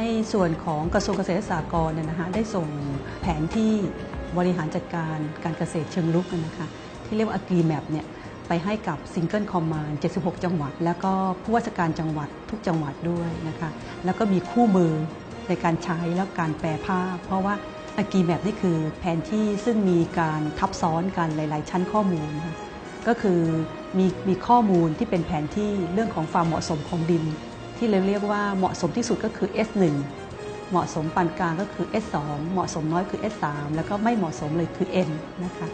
ในส่วนของกระทรวงเกษตรและสหกรณ์เนี่ยนะคะได้ส่งแผนที่บริหารจัดการการเกษตรเชิงรุกนะคะที่เรียกว่า Agri Map เนี่ยไปให้กับ Single Command 76 จังหวัด แล้วก็ผู้ว่าราชการจังหวัดทุกจังหวัดด้วยนะคะแล้วก็มีคู่มือในการใช้แล้วการแปลภาพ เพราะว่า Agri Map นี่คือแผนที่ซึ่งมีการทับซ้อนกันหลาย ๆ ชั้นข้อมูลนะคะก็คือมีมีข้อมูลที่เป็นแผนที่เรื่องของความเหมาะสมของดิน ที่เราเรียกว่าเหมาะสมที่สุดก็คือ S1 เหมาะสมปานกลางก็คือ S2 เหมาะสมน้อยคือ S3 แล้วก็ไม่เหมาะสมเลยคือ N นะคะ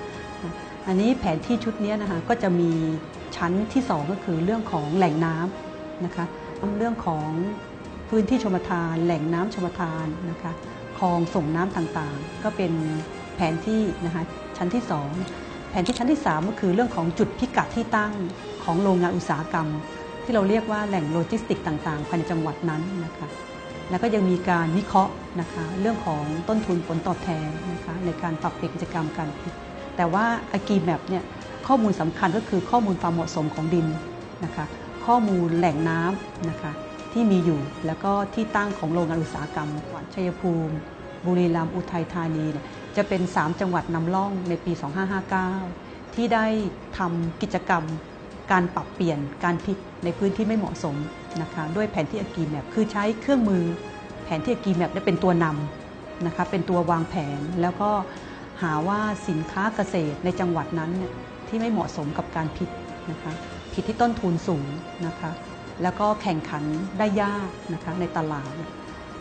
อันนี้แผนที่ชุดนี้นะคะก็จะมีชั้นที่ 2 ก็คือเรื่องของแหล่งน้ำนะคะเรื่องของพื้นที่ชมทาน แหล่งน้ำชมทานนะคะคลองส่งน้ำต่างๆ ก็เป็นแผนที่นะคะชั้นที่ 2 แผนที่ชั้นที่ 3 ก็คือเรื่องของจุดพิกัดที่ตั้งของโรงงานอุตสาหกรรม ที่เราเรียกว่าแหล่งโลจิสติกต่างๆภายในจังหวัดนั้นนะคะแล้วก็ยังมีการวิเคราะห์นะคะเรื่องของต้นทุนผลตอบแทนนะคะในการปรับเปลี่ยนกิจกรรมการผลิตแต่ว่า a g r i m a p เนี่ยข้อมูลสำคัญก็คือข้อมูลความเหมาะสมของดินนะคะข้อมูลแหล่งน้ำนะคะที่มีอยู่แล้วก็ที่ตั้งของโรงงานอุตสาหกรรมจังหวัดชัยภูมิ บุรีรัมย์อุทัยธานีเนี่ยจะเป็น 3 จังหวัดนำร่องในปี 2559 ที่ได้ทำกิจกรรม การปรับเปลี่ยนการพิษในพื้นที่ไม่เหมาะสมนะคะด้วยแผนที่อากีแมปคือใช้เครื่องมือแผนที่อากีแมปได้เป็นตัวนำนะคะเป็นตัววางแผนแล้วก็หาว่าสินค้าเกษตรในจังหวัดนั้นเนี่ยที่ไม่เหมาะสมกับการพิษนะคะผิดที่ต้นทุนสูงนะคะแล้วก็แข่งขันได้ยากนะคะในตลาด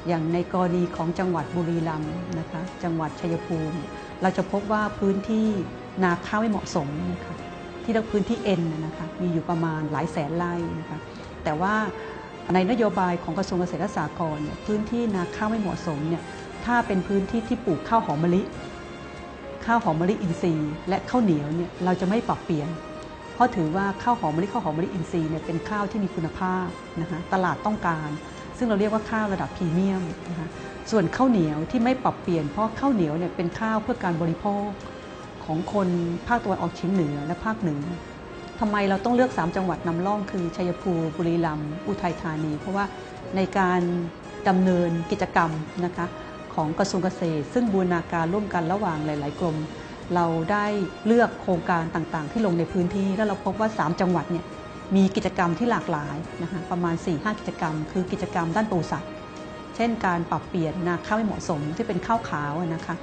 อย่างในกรณีของจังหวัดบุรีรัมย์นะคะจังหวัดชัยภูมิ เราจะพบว่าพื้นที่นาข้าวไม่เหมาะสมนะคะ ที่เรียกพื้นที่ N นนะคะมีอยู่ประมาณหลายแสนไร่นะคะแต่ว่าในนโยบายของกระทรวงเกษตรและสหกรณ์เนี่ยพื้นที่นาข้าวไม่เหมาะสมเนี่ยถ้าเป็นพื้นที่ที่ปลูกข้าวหอมมะลิ ข้าวหอมมะลิอินทรีย์ และข้าวเหนียวเนี่ยเราจะไม่ปรับเปลี่ยน เพราะถือว่าข้าวหอมมะลิข้าวหอมมะลิอินทรีย์เนี่ยเป็นข้าวที่มีคุณภาพนะคะตลาดต้องการ ซึ่งเราเรียกว่าข้าวระดับพรีเมียมนะคะส่วนข้าวเหนียวที่ไม่ปรับเปลี่ยนเพราะข้าวเหนียวเนี่ยเป็นข้าวเพื่อการบริโภค ของคนภาคตะวันออกเฉียงเหนือและภาคเหนือทำไมเราต้องเลือก 3 จังหวัดนำร่องคือชัยภูมิบุรีรัมย์อุทัยธานี เพราะว่าในการดำเนินกิจกรรมนะคะของกระทรวงเกษตร ซึ่งบูรณาการร่วมกันระหว่างหลาย ๆ กรมเราได้เลือกโครงการต่างๆ ที่ลงในพื้นที่ แล้วเราพบว่า 3 จังหวัดเนี่ยมีกิจกรรมที่หลากหลายนะคะประมาณ 4-5 กิจกรรม คือกิจกรรมด้านปศุสัตว์ เช่นการปรับเปลี่ยนนาข้าวไม่เหมาะสมที่เป็นข้าวขาวนะคะ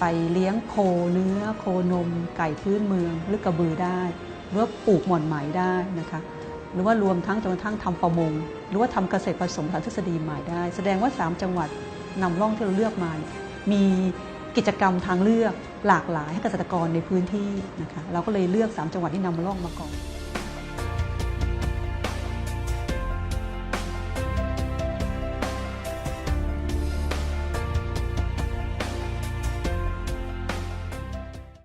ไปเลี้ยงโคเนื้อโคนม ไก่พื้นเมือง หรือกระบือได้หรือว่าปลูกหม่อนไหมได้นะคะหรือว่ารวมทั้งจนกระทั่งทำประมง หรือว่าทำเกษตรผสมทางทฤษฎีใหม่ได้ แสดงว่า 3 จังหวัดนำร่องที่เราเลือกมาเนี่ยมีกิจกรรมทางเลือกหลากหลายให้เกษตรกรในพื้นที่นะคะเราก็เลยเลือก 3 จังหวัดที่นำมาร่องมาก่อน